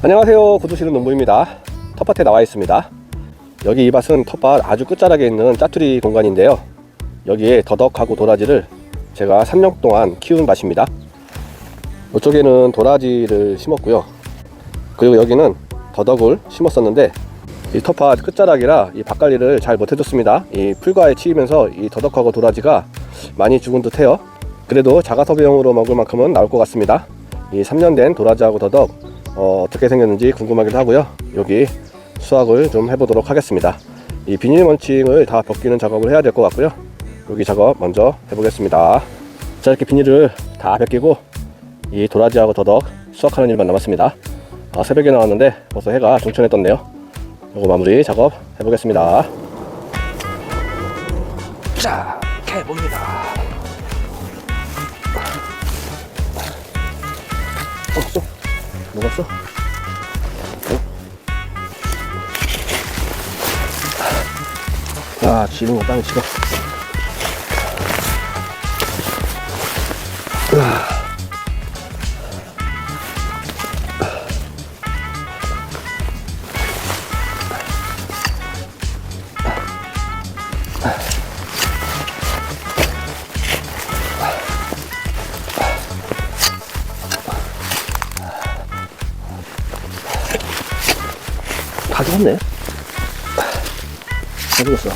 안녕하세요. 구두시는 농부입니다. 텃밭에 나와 있습니다. 여기 이 밭은 텃밭 아주 끝자락에 있는 짜투리 공간인데요. 여기에 더덕하고 도라지를 제가 3년 동안 키운 밭입니다. 이쪽에는 도라지를 심었고요. 그리고 여기는 더덕을 심었었는데 이 텃밭 끝자락이라 이 밭관리를 잘 못해줬습니다. 이 풀과에 치이면서 이 더덕하고 도라지가 많이 죽은 듯해요. 그래도 자가섭외용으로 먹을 만큼은 나올 것 같습니다. 이 3년 된 도라지하고 더덕 어, 어떻게 생겼는지 궁금하기도 하고요. 여기 수확을 좀 해보도록 하겠습니다. 이 비닐 먼칭을 다 벗기는 작업을 해야 될 것 같고요. 여기 작업 먼저 해보겠습니다. 자 이렇게 비닐을 다 벗기고 이 도라지하고 더덕 수확하는 일만 남았습니다. 아, 새벽에 나왔는데 벌써 해가 중천에 떴네요. 이거 마무리 작업 해보겠습니다. 자, 해봅니다. 먹었어? 아, 지는 거 땅에 치고. 다 죽었네. 다 죽었어.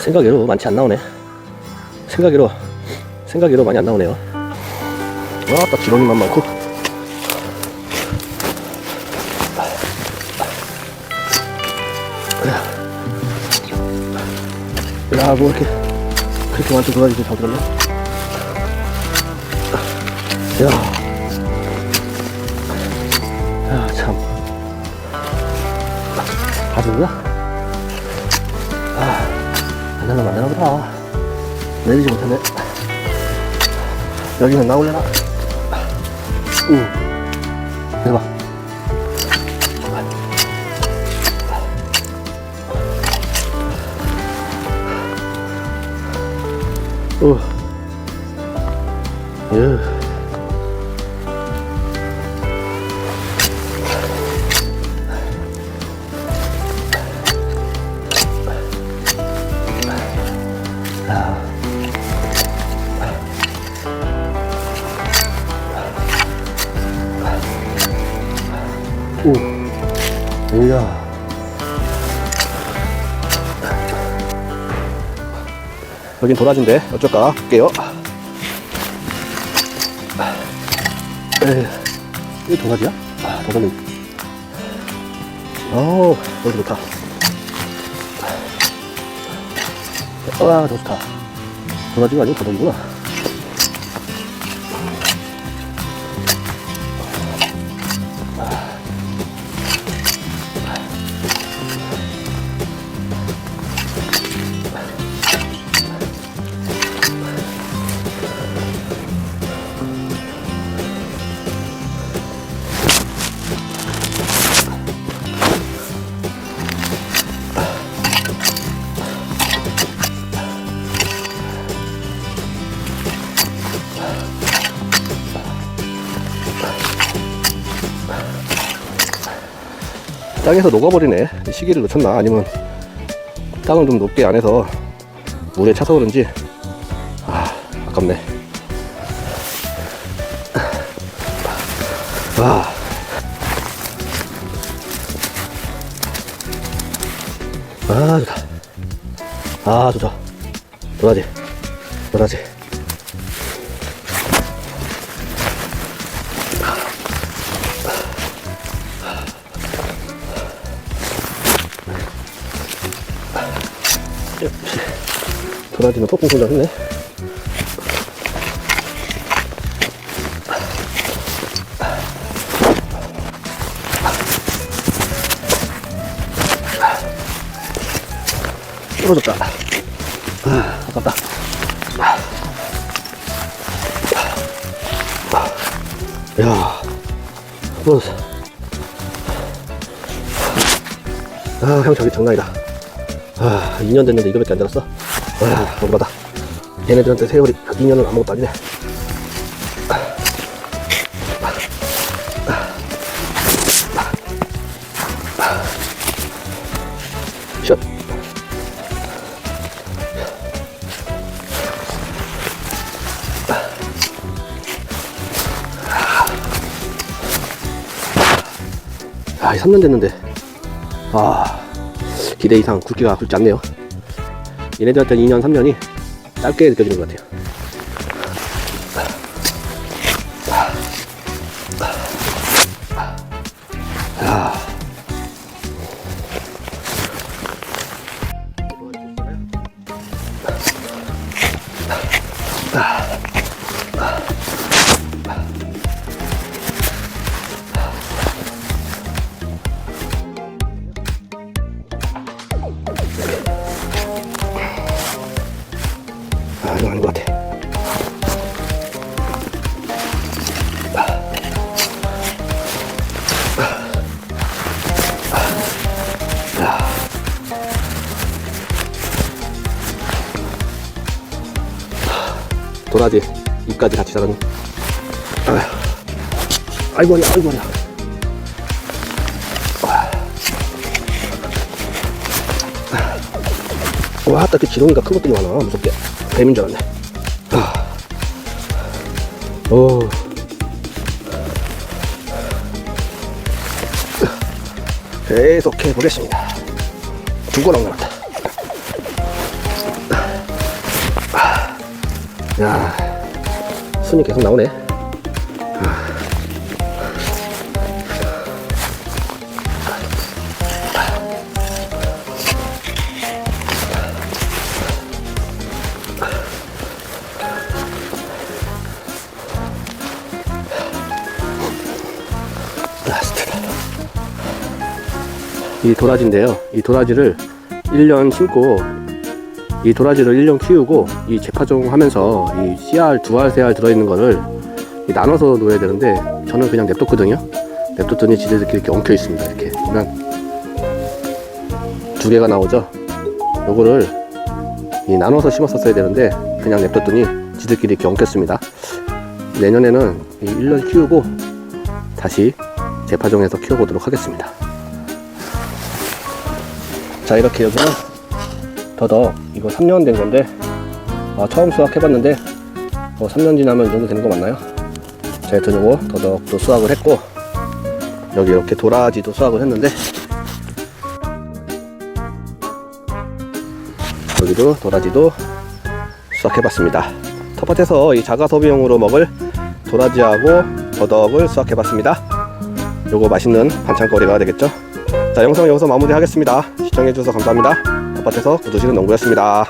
생각외로 많지 안 나오네. 생각외로, 생각외로 많이 안 나오네요. 와, 딱 지렁이만 많고. 야, 뭐 이렇게, 그렇게 많이 돌아다니고 잘 들었네. 야. 야, 참. 가지고요? 아, 안 되나, 안 되나 보다. 내리지 못하네. 여기는? 응. 대박. 어. 예. 오, 이야. 여긴 도라지인데 어쩔까 볼게요. 이게 도라지야? 아, 도라지. 어, 여기 좋다. 와, 더 좋다. 도라지가 아니고 도덕이구나. 땅에서 녹아버리네. 시기를 놓쳤나? 아니면 땅을 좀 높게 안 해서 물에 차서 그런지 아 아깝네. 와. 아 좋다. 아 좋다. 도라지, 도라지. 도라지는 폭풍 소리했네. 떨어졌다. 아, 아깝다. 야 떨어졌어 아, 향 저기 장난이다. 아, 2년 됐는데 이거밖에 안 자랐어? 아, 오르바다. 얘네들한테 세월이 2년은 아무것도 아니네. 샷. 아, 3년 됐는데. 아, 기대 이상 굵기가 굵지 않네요. 얘네들한테 2년, 3년이 짧게 느껴지는 것 같아요. 아. 아, 이거 아닌 것 같아. 도라지 입까지 같이 자라는 아휴. 아이고 머리야 아이고 머리야 와, 딱그 지렁이가 큰 것들이 많아. 무섭게. 뱀인 줄 알았네. 아. 오. 계속 해보겠습니다. 두고 남았다. 야, 순이 계속 나오네. 이 도라지인데요. 이 도라지를 1년 심고 이 도라지를 1년 키우고 이 재파종 하면서 이 씨알 두알 세알 들어있는 거를 이 나눠서 놓아야 되는데 저는 그냥 냅뒀거든요. 냅뒀더니 지들끼리 이렇게 엉켜 있습니다. 이렇게 보면 두 개가 나오죠. 요거를 이 나눠서 심었었어야 되는데 그냥 냅뒀더니 지들끼리 이렇게 엉켰습니다. 내년에는 이 1년 키우고 다시 재파종해서 키워보도록 하겠습니다. 자 이렇게 여기는 더덕 이거 3년 된 건데 아, 처음 수확해봤는데 뭐 3년 지나면 이 정도 되는 거 맞나요? 제가 들고 더덕도 수확을 했고 여기 이렇게 도라지도 수확을 했는데 여기도 도라지도 수확해봤습니다. 텃밭에서 이 자가 소비용으로 먹을 도라지하고 더덕을 수확해봤습니다. 요거 맛있는 반찬거리가 되겠죠? 자 영상 여기서 마무리하겠습니다. 시청해주셔서 감사합니다. 텃밭에서 구두식은 농구였습니다.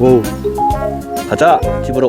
오 가자 집으로